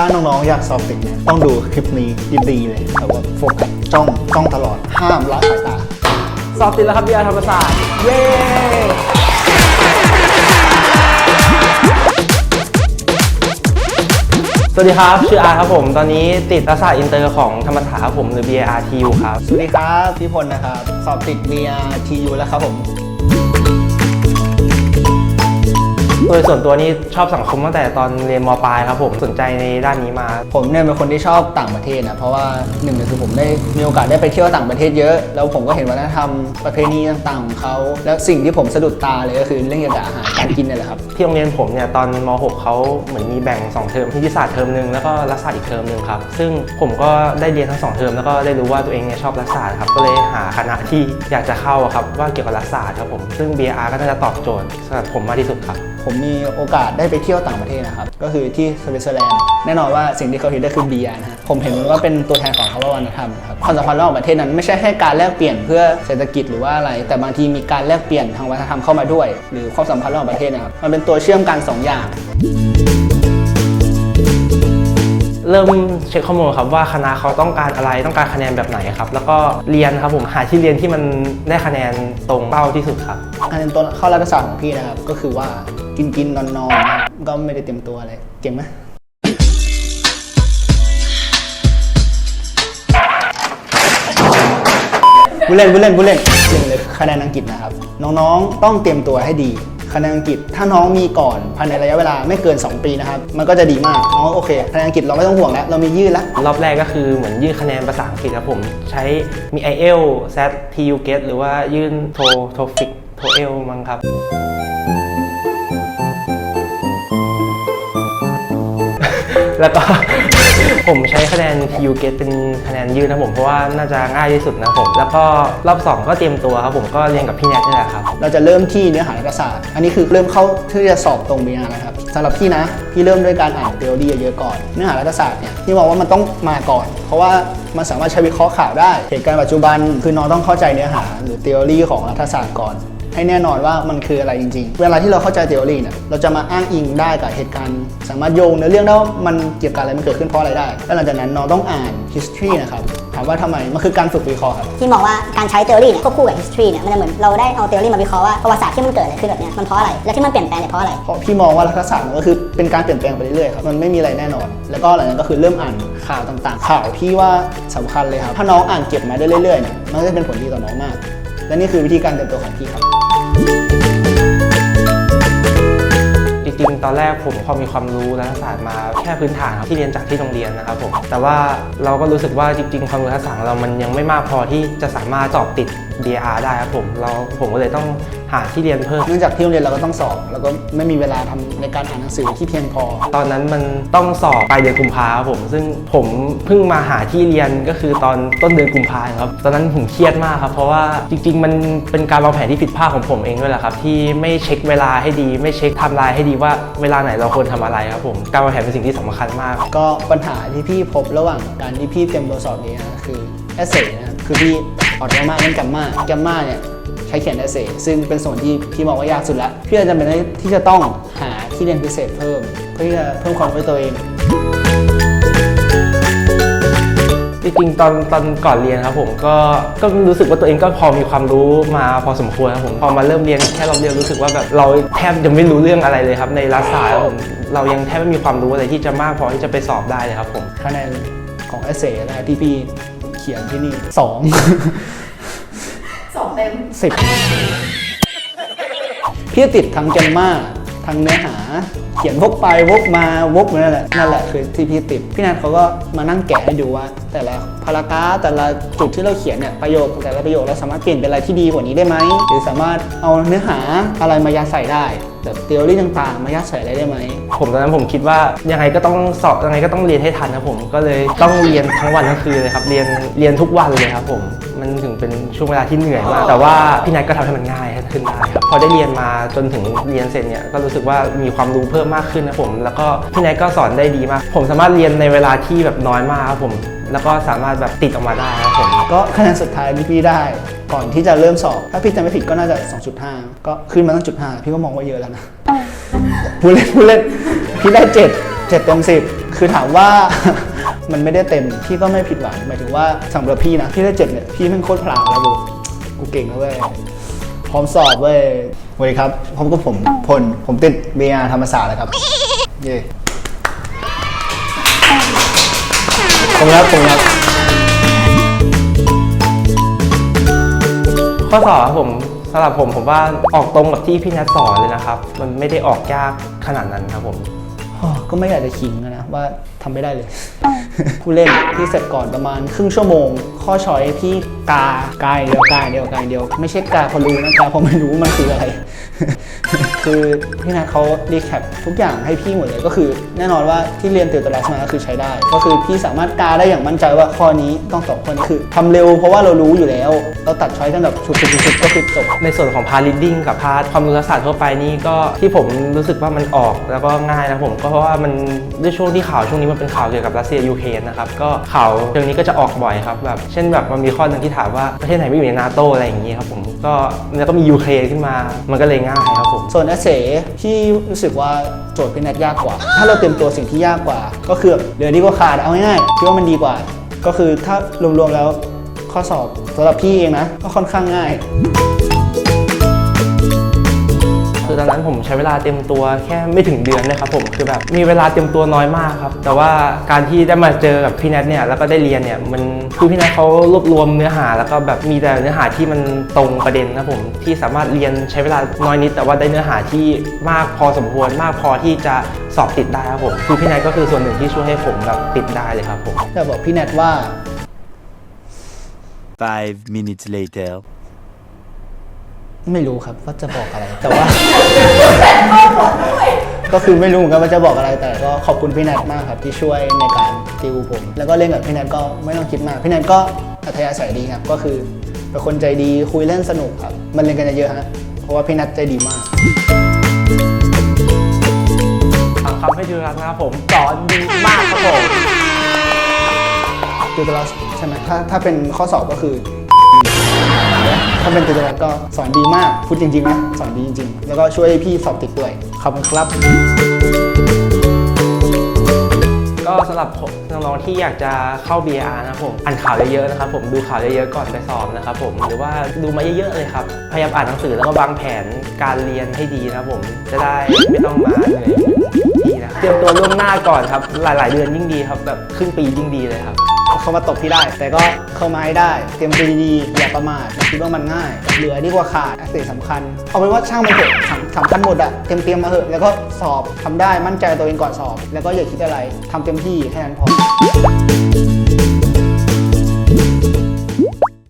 ถ้าน้องๆอยากสอบติดเนี่ยต้องดูคลิปนี้ดีๆเลยแบบว่าโฟกัสจ้องจ้องตลอดห้ามละสายตา สอบติดแล้วครับวิทยาธรรมศาสตร์ เย้สวัสดีครับ ชื่ออาร์ครับผม ตอนนี้ติดรัฐศาสตร์อินเตอร์ของธรรมศาสตร์ครับผมหรือ BARTU ครับ สวัสดีครับพี่พลนะครับ สอบติด VRTU แล้วครับผม โดยส่วนตัวนี้ชอบสังคมตั้งแต่ตอนเรียนมปลายครับผมสนใจในด้านนี้มา ผมเนี่ยเป็นคนที่ชอบต่างประเทศนะเพราะว่าหนึ่งเลยคือผมได้มีโอกาสได้ไปเที่ยวต่างประเทศเยอะ แล้วผมก็เห็นวัฒนธรรมประเพณีต่างๆของเขาแล้วสิ่งที่ผมสะดุดตาเลยก็คือเรื่องเกี่ยวกับอาหารการกินเนี่ยแหละครับที่โรงเรียนผมเนี่ยตอนม .6 เขาเหมือนมีแบ่ง 2 เทอมที่วิทยาศาสตร์เทอมหนึ่งแล้วก็รัฐศาสตร์อีกเทอมหนึ่งครับซึ่งผมก็ได้เรียนทั้งสองเทอมแล้วก็ได้รู้ว่าตัวเองเนี่ยชอบรัฐศาสตร์ครับก็เลยหาคณะที่อยากจะเข้าอะครับว่าเกี่ยวกับรัฐศาสตร์ครับผมซึ่ง BR ก็น่าจะตอบโจทย์สำหรับผมมากที่สุดครับ ผมมีโอกาสได้ไปเที่ยวต่างประเทศนะครับ ก็คือที่สวิตเซอร์แลนด์แน่นอนว่าสิ่งที่เขาคิดได้คือเบียร์นะฮะผมเห็นว่าเป็นตัวแทนของคำว่าวัฒนธรรมครับความสัมพันธ์ระหว่างประเทศนั้นไม่ใช่แค่การแลกเปลี่ยนเพื่อเศรษฐกิจหรือว่าอะไร แต่บางทีมีการแลกเปลี่ยนทางวัฒนธรรมเข้ามาด้วย หรือความสัมพันธ์ระหว่างประเทศนะครับมันเป็นตัวเชื่อมกันสองอย่าง เริ่มเช็คข้อมูลครับว่าคณะเขาต้องการอะไรต้องการคะแนนแบบไหนครับ แล้วก็เรียนครับผมหาที่เรียนที่มันได้คะแนนตรงเป้าที่สุดครับคะแนนตัวเข้ารัฐศาสตร์ของพี่นะครับ ก็คือว่ากินกินนอนนอนก็ไม่ได้เต็มตัวอะไรเก่งไหมผู้เล่นผู้เล่นผู้เล่นหนึ่งเลยคะแนนอังกฤษนะครับ น้องๆ ต้องเตรียมตัวให้ดี คะแนนอังกฤษถ้าน้องมีก่อนภายในระยะเวลาไม่เกิน 2 ปีนะครับ มันก็จะดีมากน้องโอเคคะแนนอังกฤษเราไม่ต้องห่วงแล้ว เรามียื่นแล้ว รอบแรกก็คือเหมือนยื่นคะแนนภาษาอังกฤษครับผม ใช้มี IEL SAT TU GET หรือว่ายื่นโทโทฟิกโทเอลมั้งครับ แล้วก็ ผมใช้คะแนน TU GET เป็นคะแนนยื่นนะผมเพราะว่าน่าจะง่ายที่สุดนะผม แล้วก็รอบ 2 ก็เตรียมตัวครับผมก็เรียนกับพี่แนทนี่แหละครับ เราจะเริ่มที่เนื้อหารัฐศาสตร์อันนี้คือเริ่มเข้าที่จะสอบตรงบีอานะครับสำหรับพี่นะ พี่เริ่มด้วยการอ่านเทอรี่เยอะๆก่อน เนื้อหารัฐศาสตร์เนี่ยพี่มองว่ามันต้องมาก่อน เพราะว่ามันสามารถใช้วิเคราะห์ข่าวได้ เหตุการณ์ปัจจุบันคือน้องต้องเข้าใจเนื้อหา หรือเทอรี่ของรัฐศาสตร์ก่อน ให้แน่นอนว่ามันคืออะไรจริง ๆ เวลาที่เราเข้าใจเทอรี่เนี่ยเราจะมาอ้างอิงได้กับเหตุการณ์ สามารถโยงเนื้อเรื่องได้ว่ามันเกี่ยวกับอะไรมันเกิดขึ้นเพราะอะไรได้แล้วหลังจากนั้นน้องต้องอ่าน history นะครับถามว่าทำไมมันคือการฝึกวิเคราะห์ครับ ที่มองว่าการใช้ theory เนี่ยควบคู่กับ history เนี่ยมันจะเหมือนเราได้เอา theory มาวิเคราะห์ว่าประวัติศาสตร์ที่มันเกิดอะไรขึ้นแบบเนี้ยมันเพราะอะไรและที่มันเปลี่ยนแปลงเนี่ยเพราะอะไร เพราะพี่มองว่ารัฐศาสตร์มันก็คือเป็นการเปลี่ยนแปลงไปเรื่อยๆครับมันไม่มีอะไรแน่นอน แล้วก็หลังจากนั้นก็คือเริ่มอ่านข่าวต่างๆ ข่าวที่ว่าสำคัญเลยครับถ้าน้องอ่านเก็บมาได้เรื่อยๆเนี่ยมันก็จะเป็นผลดีต่อน้องมาก และนี่คือวิธีการเตรียมตัวของพี่ครับ ตอนแรกผมพอมีความรู้รัฐศาสตร์มาแค่พื้นฐานครับที่เรียนจากที่โรงเรียนนะครับผมแต่ว่าเราก็รู้สึกว่าจริงๆ ความรู้รัฐศาสตร์ของเรามันยังไม่มากพอที่จะสามารถสอบติด BR ได้ครับผมเราผมก็เลยต้องหาที่เรียนเพิ่ม เนื่องจากที่โรงเรียนเราก็ต้องสอบ แล้วก็ไม่มีเวลาทำในการอ่านหนังสือที่เพียงพอ ตอนนั้นมันต้องสอบปลายเดือนกุมภาครับผม ซึ่งผมเพิ่งมาหาที่เรียนก็คือตอนต้นเดือนกุมภาครับ ตอนนั้นผมเครียดมากครับ เพราะว่าจริง ๆ มันเป็นการวางแผนที่ผิดพลาดของผมเองด้วยแหละครับ ที่ไม่เช็คเวลาให้ดี ไม่เช็คไทม์ไลน์ให้ดีว่าเวลาไหนเราควรทำอะไรครับผม การวางแผนเป็นสิ่งที่สำคัญมาก ก็ปัญหาที่พี่พบระหว่างการที่พี่เตรียมตัวสอบนี้นะคือ เอเซนะครับคือพี่ออกมากเรื่องแกมมาแกมมาเนี่ยใช้เขียนเอเซซึ่งเป็นส่วนที่พี่มองว่ายากสุดแล้วพี่จะจำเป็นที่จะต้องหาที่เรียนพิเศษเพิ่ม เพื่อที่จะเพิ่มความรู้ให้ตัวเองจริงๆตอนตอนก่อนเรียนครับผมก็ก็รู้สึกว่าตัวเองก็พอมีความรู้มาพอสมควรครับผมพอมาเริ่มเรียนแค่รอบเดียวรู้สึกว่าแบบเราแทบจะไม่รู้เรื่องอะไรเลยครับในรัฐศาสตร์ครับผมเรายังแทบไม่มีความรู้อะไรที่จะมากพอที่จะไปสอบได้เลยครับผมคะแนนของเอเซนะที่พี่เขียนที่นี่สอง สองเต็มสิบพี่ติดทั้งแกมมาทั้งเนื้อหา เขียนวกไปวกมาวกมานั่นแหละนั่นแหละคือที่พี่ติด พี่นัทเขาก็มานั่งแกะให้ดูว่า แต่ละพารากราฟแต่ละจุดที่เราเขียนเนี่ยประโยคแต่ละประโยคเราสามารถเปลี่ยนเป็นอะไรที่ดีกว่านี้ได้ไหมหรือสามารถเอาเนื้อหาอะไรมายัดใส่ได้แบบเทอรี่ต่างๆ มายัดใส่อะไรได้ไหมผมตอนนั้นผมคิดว่ายังไงก็ต้องสอบยังไงก็ต้องเรียนให้ทันครับผมก็เลยต้องเรียนทั้งวันทั้งคืนเลยครับเรียนเรียนทุกวันเลยครับผมมันถึงเป็นช่วงเวลาที่เหนื่อยมากแต่ว่าพี่นัทก็ทำให้มันง่ายขึ้นได้ครับพอได้เรียนมาจนถึงเรียนเสร็จเนี่ยก็รู้สึกว่ามีความรู้เพิ่มมากขึ้นนะผม แล้วก็พี่นัทก็สอนได้ดีมาก ผมสามารถเรียนในเวลาที่แบบน้อยมากครับผม แล้วก็สามารถแบบติดออกมาได้ครับผม ก็คะแนนสุดท้ายที่พี่ได้ ก่อนที่จะเริ่มสอบ ถ้าพี่จำไม่ผิดก็น่าจะ 2.5 ก็ขึ้นมาตั้งจุด5พี่ก็มองว่าเยอะแล้วนะผู้เล่นผู้เล่นพี่ได้7 7เต็ม10คือถามว่า มันไม่ได้เต็มพี่ก็ไม่ผิดหวังหมายถึงว่าสำหรับพี่นะพี่ได้เจ็ดเนี่ยพี่แม่งโคตรพลางแล้วกูกูเก่งแล้วเว้ยพร้อมสอบเว้ย สวัสดีครับพบกับผมพล ผมติดเบียธรรมศาสตร์แล้วครับ เย้ผมรับผมรับข้อสอบครับผมสำหรับผมผมว่าออกตรงกับที่พี่นัทสอนเลยนะครับ มันไม่ได้ออกยากขนาดนั้นครับผมอ๋อก็ไม่อยากจะขิงนะว่าทำไม่ได้เลย ผู้เล่นที่เสร็จก่อนประมาณครึ่งชั่วโมง ข้อช้อยพี่กากายเดียวกายเดียวกายเดียว ไม่ใช่กาเพอรู้นะกาเพอไม่รู้มันคืออะไร คือพี่นัทเขารีแคปทุกอย่างให้พี่หมดเลยก็คือ แน่นอนว่าที่เรียนติวตรัสมาก็คือใช้ได้ ก็คือพี่สามารถกาได้อย่างมั่นใจว่าข้อนี้ต้องตอบข้อนี้คือทำเร็วเพราะว่าเรารู้อยู่แล้ว เราตัดช้อยกันแบบชุบๆๆก็คือจบในส่วนของพาร์ reading กับพาร์ทความรู้ศาสตร์ทั่วไปนี่ก็ที่ผมรู้สึกว่ามันออกแล้วก็ง่ายนะผมก็เพราะว่ามันด้วยช่วงที่ข่าวช่วงนี้มันเป็นข่าวเกี่ยวกับรัสเซียยูเครนนะครับก็ข่าวเรื่องนี้ก็จะออกบ่อยครับแบบเช่นแบบมันมีข้อหนึ่งที่ถามว่าประเทศไหนไม่อยู่ในนาโตอะไรอย่างนี้ครับผมก็แล้วก็มียูเครนขึ้นมามันก็เลยง่ายครับผมส่วนเอเซที่รู้สึกว่าโจทย์พี่แนทยากกว่า ถ้าเราเตรียมตัวสิ่งที่ยากกว่า ก็คือเหลือดีกว่าขาดเอาง่ายๆคิดว่ามันดีกว่า ก็คือถ้ารวมๆแล้วข้อสอบสำหรับพี่เองนะก็ค่อนข้างง่าย ตอนนั้นผมใช้เวลาเตรียมตัวแค่ไม่ถึงเดือนนะครับผมคือแบบมีเวลาเตรียมตัวน้อยมากครับ แต่ว่าการที่ได้มาเจอกับพี่แนทเนี่ยแล้วก็ได้เรียนเนี่ยมันคือพี่แนทเขารวบรวมเนื้อหาแล้วก็แบบมีแต่เนื้อหาที่มันตรงประเด็นนะครับผมที่สามารถเรียนใช้เวลาน้อยนิด แต่ว่าได้เนื้อหาที่มากพอสมควรมากพอที่จะสอบติดได้ครับผมคือพี่แนทก็คือส่วนหนึ่งที่ช่วยให้ผมแบบติดได้เลยครับผมจะบอกพี่แนทว่า Five minutes later. ไม่รู้ครับว่าจะบอกอะไร แต่ว่า ก็คือไม่รู้เหมือนกันว่าจะบอกอะไร แต่ก็ขอบคุณพี่แนทมากครับที่ช่วยในการติวผม แล้วก็เล่นกับพี่แนทก็ไม่ต้องคิดมากพี่แนทก็อัธยาศัยดีครับก็คือเป็นคนใจดีคุยเล่นสนุกครับ มันเล่นกันเยอะๆฮะเพราะว่าพี่แนทใจดีมากถามคำให้ดูรักนะครับผมสอนดีมากครับผมติวตรัสใช่ไหมถ้าถ้าเป็นข้อสอบก็คือาเป็นติวตรัสก็สอนดีมากพูดจริงๆนะสอนดีจริง ๆ แล้วก็ช่วยพี่สอบติดด้วยขอบคุณครับ ก็สำหรับผมน้องๆที่อยากจะเข้า BR นะครับผมอ่านข่าวเยอะๆนะครับผมดูข่าวเยอะๆก่อนไปสอบนะครับผมหรือว่าดูมาเยอะๆเลยครับพยายามอ่านหนังสือแล้วก็วางแผนการเรียนให้ดีนะครับผมจะได้ไม่ต้องมาเหนื่อยที่นะเตรียมตัวล่วงหน้าก่อนครับหลาย ๆ เดือนยิ่งดีครับแบบครึ่งปียิ่งดีเลยครับ เข้ามาตกพี่ได้ แต่ก็เข้ามาให้ได้ เตรียมตัวดีๆอย่าประมาทอย่าคิดว่ามันง่าย เหลือดีกว่าขาดสิ่งสำคัญ เอาเป็นว่าช่างมันเถอะสำสำคัญหมดอะเตรียมเตรียมมาเถอะแล้วก็สอบทำได้มั่นใจตัวเองก่อนสอบ แล้วก็อย่าคิดอะไรทำเต็มที่แค่นั้นพอ